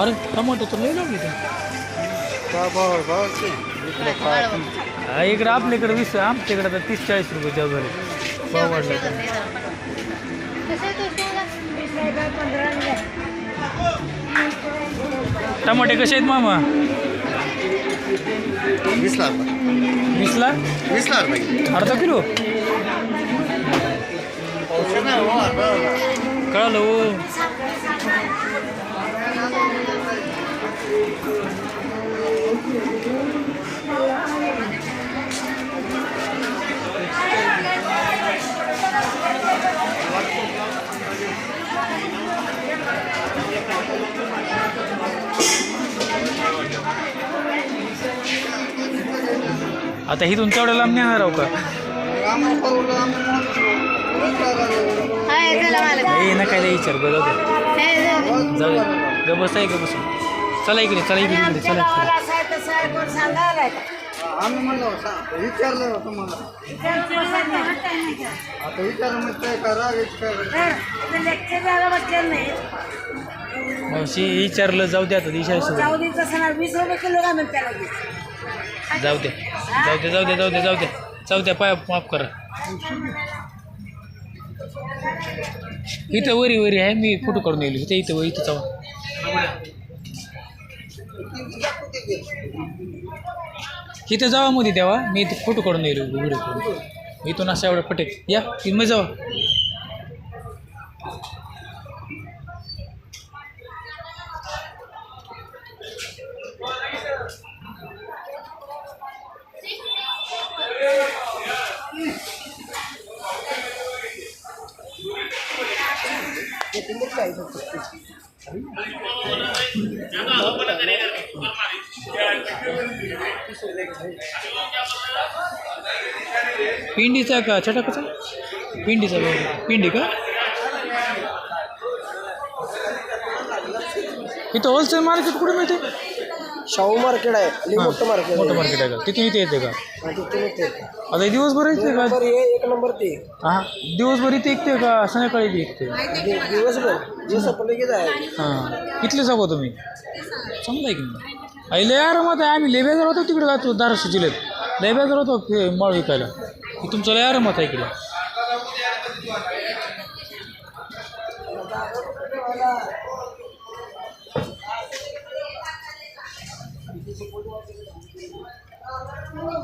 अरे टमाटो तर लई लागली ते. हा, इकडे आपल्याकडे वीस आमच्याकडे तर तीस चाळीस रुपये द्या झाले. भाव वाढला. टमाटे कसे आहेत मामा? वीसला वीस लाख? रुपये. अर्धा किलो? कळालं हो. आता ही तुमच्या एवढ्या लांब नेणार आहो का? ना काय विचार बरं जाऊ ग बस आहे ग बस. चला इकडे चला इकडे इकडे चला आम्ही म्हणलो विचारलं होतं मला आता विचारलं मग काय करा काय मावशी विचारलं जाऊ दे आता दिशा जाऊ दे तसं ना वीस रुपये किलो का म्हणते लगेच जाऊ दे. जाऊ दे जाऊ दे जाऊ दे जाऊ दे. जाऊ दे पाय माफ करा. इथं वरी वरी आहे मी फोटो काढून येईल इथे इथं इथं जाऊ इथं जावा मध्ये तेव्हा मी इथं फोटो काढून येईल व्हिडिओ करून इथून असं एवढं पटेल या इथं जावा पिंडीचा का? छटाकाचा पिंडीचा पिंडी का? इथं होलसेल मार्केट कुठे मिळते? शाहू मार्केट आहे लई मोठं मार्केट मोठं मार्केट आहे का? तिथून इथे येते का. आता हे दिवसभर येते का? हे एक नंबर ते. हां दिवसभर इथे ऐकते का? संध्याकाळी बी ऐकते दि- दिवसभर. जे सपलं की आहे. हां. तुम्ही? आहे की नाही? आई लय आरामात आहे. आम्ही लय बेजार होतो तिकडे जातो धाराशिव जिल्ह्यात. लय बेजार होतो फे- माळ विकायला. हे तुमचं लय आरामात आहे इकडे.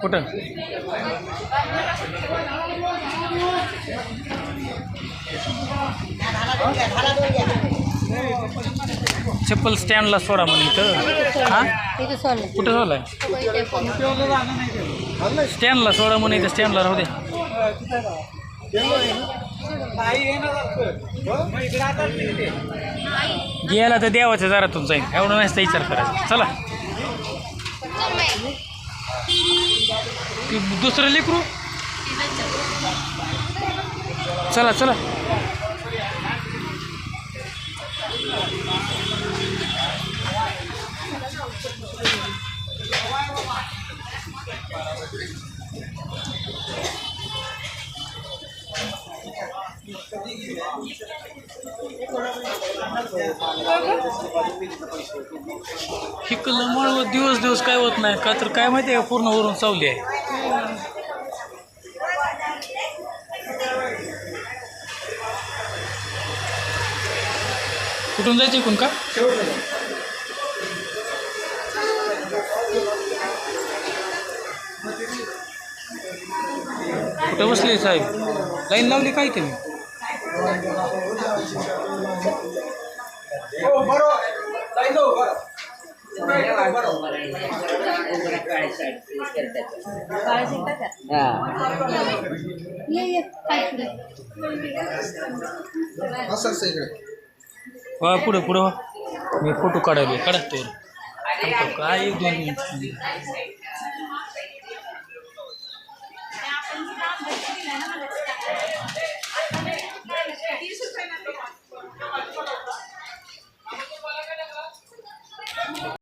कुठं? चप्पल स्टँडला सोडा म्हणून इथं. हां? कुठं झालं स्टँडला सोडा म्हणून इथं स्टँडला राहू दे. गेला तर देवाचं जरा जाईल एवढं नाही विचार करायचा. चला. दुसरं लेकरू? चला चला. हिकलं व दिवस दिवस काय होत नाही. का तर काय माहिती आहे का? पूर्ण वरून चावली आहे. कुठून जायचं इकडून का? कुठं बसले साहेब? लाईन लावली काय तुम्ही? पुढं पुढं वा मी फोटो काढायलो काढा तोर थांबतो. काय एक दोन मिनिट